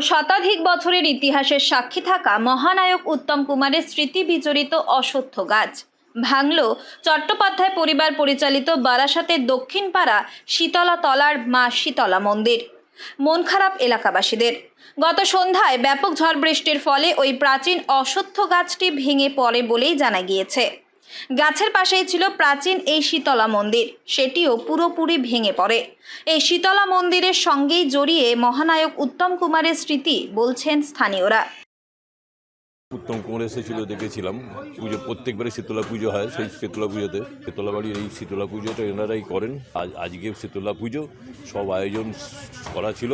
শতাধিক বছরের ইতিহাসের সাক্ষী থাকা মহানায়ক উত্তম কুমারের স্মৃতি বিজড়িত অশ্বত্থ গাছ। ভাঙল চট্টোপাধ্যায় পরিবার পরিচালিত বারাসাতের দক্ষিণ পাড়া শীতলা তলার মা শীতলা মন্দির। মন খারাপ এলাকাবাসীদের। গত সন্ধ্যায় ব্যাপক ঝড় বৃষ্টির ফলে ওই প্রাচীন অশ্বত্থ গাছটি ভেঙে পড়ে বলেই জানা গিয়েছে। গাছের পাশেই ছিল প্রাচীন এই শীতলা মন্দির। সেটিও পুরোপুরি ভেঙে পড়ে। এই শীতলা মন্দিরের সঙ্গেই জড়িয়ে মহানায়ক উত্তম কুমারের স্মৃতি বলছেন স্থানীয়রা। উত্তম কুমার এসেছিল, দেখেছিলাম। পুজো প্রত্যেকবারে শীতলা পুজো হয় সেই শীতলা পুজোতে। শীতলা বাড়ির এই শীতলা পুজোটা এনারাই করেন। আজ, আজকে শীতলা পুজো, সব আয়োজন করা ছিল।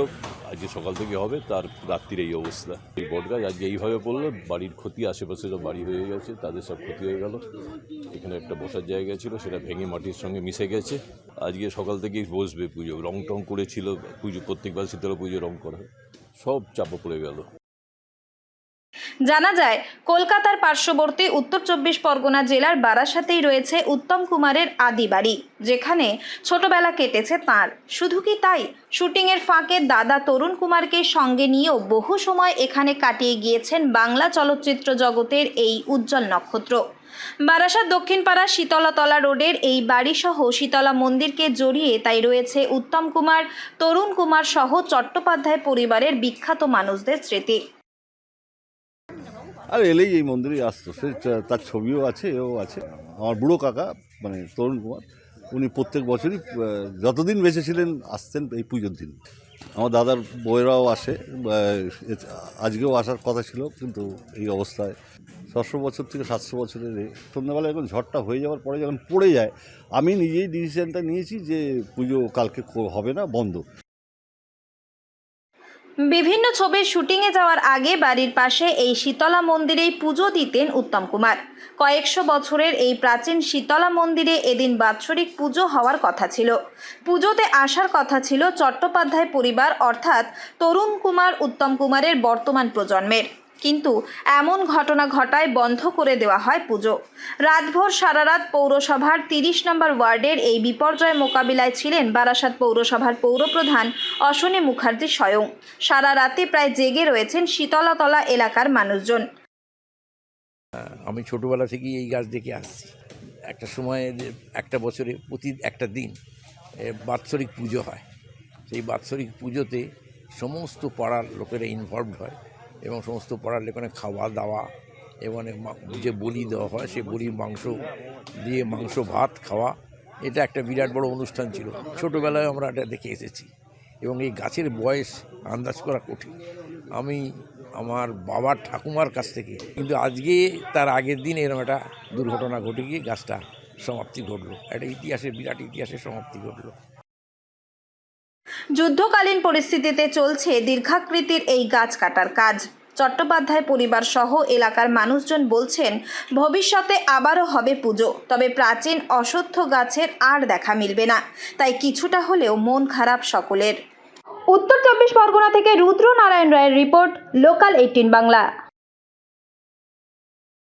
আজকে সকাল থেকে হবে, তার রাত্রির এই অবস্থা। এই বটগাছ আজকে এইভাবে পড়ল, বাড়ির ক্ষতি, আশেপাশে সব বাড়ি হয়ে গেছে, তাদের সব ক্ষতি হয়ে গেল। এখানে একটা বসার জায়গা ছিল, সেটা ভেঙে মাটির সঙ্গে মিশে গেছে। আজকে সকাল থেকেই বসবে পুজো, রং টং করেছিল, পুজো, প্রত্যেকবার শীতলা পুজো রং করা। সব চাপা পড়ে গেল। জানা যায়, কলকাতার পার্শ্ববর্তী উত্তর চব্বিশ পরগনা জেলার বারাসাতেই রয়েছে উত্তম কুমারের আদি বাড়ি, যেখানে ছোটবেলা কেটেছে তার। শুধু কি তাই? শুটিংয়ের ফাঁকে দাদা তরুণ কুমারকে সঙ্গে নিয়েও বহু সময় এখানে কাটিয়ে গিয়েছেন বাংলা চলচ্চিত্র জগতের এই উজ্জ্বল নক্ষত্র। বারাসাত দক্ষিণপাড়া শীতলাতলা রোডের এই বাড়িসহ শীতলা মন্দিরকে জড়িয়ে তাই রয়েছে উত্তম কুমার, তরুণ কুমার সহ চট্টোপাধ্যায় পরিবারের বিখ্যাত মানুষদের স্মৃতি। আর এলেই এই মন্দিরে আসতো। সে তার ছবিও আছে, এও আছে। আমার বুড়ো কাকা মানে তরুণ কুমার, উনি প্রত্যেক বছরই যতদিন বেঁচে ছিলেন আসতেন এই পুজোর দিন। আমার দাদার বইয়েরাও আসে আজকেও আসার কথা ছিল, কিন্তু এই অবস্থায় ছশো বছর থেকে সাতশো বছরের। সন্ধ্যাবেলা এখন ঝড়টা হয়ে যাওয়ার পরে যখন পড়ে যায়, আমি নিজেই ডিসিশনটা নিয়েছি যে পুজো কালকে হবে না, বন্ধ। বিভিন্ন ছবির শুটিংয়ে যাওয়ার আগে বাড়ির পাশে এই শীতলা মন্দিরেই পুজো দিতেন উত্তম কুমার। কয়েকশো বছরের এই প্রাচীন শীতলা মন্দিরে এদিন বাৎসরিক পুজো হওয়ার কথা ছিল। পুজোতে আসার কথা ছিল চট্টোপাধ্যায় পরিবার, অর্থাৎ তরুণ কুমার উত্তম কুমারের বর্তমান প্রজন্মের। কিন্তু এমন ঘটনা ঘটায় বন্ধ করে দেওয়া হয় পুজো। রাতভর সারারাত পৌরসভার তিরিশ নম্বর ওয়ার্ডের এই বিপর্যয় মোকাবিলায় ছিলেন বারাসাত পৌরসভার পৌরপ্রধান অশ্বনী মুখার্জি স্বয়ং। সারা রাতে প্রায় জেগে রয়েছেন শীতলাতলা এলাকার মানুষজন। আমি ছোটোবেলা থেকেই এই গাছ দেখে আসছি। একটা সময়ে একটা বছরে প্রতি একটা দিন বাৎসরিক পুজো হয়। সেই বাৎসরিক পুজোতে সমস্ত পাড়ার লোকেরা ইনভলভড হয়। এবং সমস্ত পাড়ার লোকেরা খাওয়া দাওয়া এবং যে বলি দেওয়া হয়, সেই বলির মাংস দিয়ে মাংস ভাত খাওয়া, এটা একটা বিরাট বড় অনুষ্ঠান ছিল। ছোটোবেলায় আমরা এটা দেখে এসেছি এবং এই গাছের বয়স আন্দাজ করা কঠিন। আমি আমার বাবার ঠাকুমার কাছ থেকে, কিন্তু আজকে তার আগের দিন এরকম একটা দুর্ঘটনা ঘটে গিয়ে গাছটা সমাপ্তি ঘটলো। একটা ইতিহাসের, বিরাট ইতিহাসের সমাপ্তি ঘটলো। যুদ্ধকালীন পরিস্থিতিতে চলছে দীর্ঘাকৃতির এই গাছ কাটার কাজ। চট্টোপাধ্যায় পরিবার সহ এলাকার মানুষজন বলছেন, ভবিষ্যতে আবারও হবে পুজো, তবে প্রাচীন অশ্বত্থ গাছের আর দেখা মিলবে না। তাই কিছুটা হলেও মন খারাপ সকলের। উত্তর চব্বিশ পরগনা থেকে রুদ্র নারায়ণ রায়ের রিপোর্ট, লোকাল এইটিন বাংলা।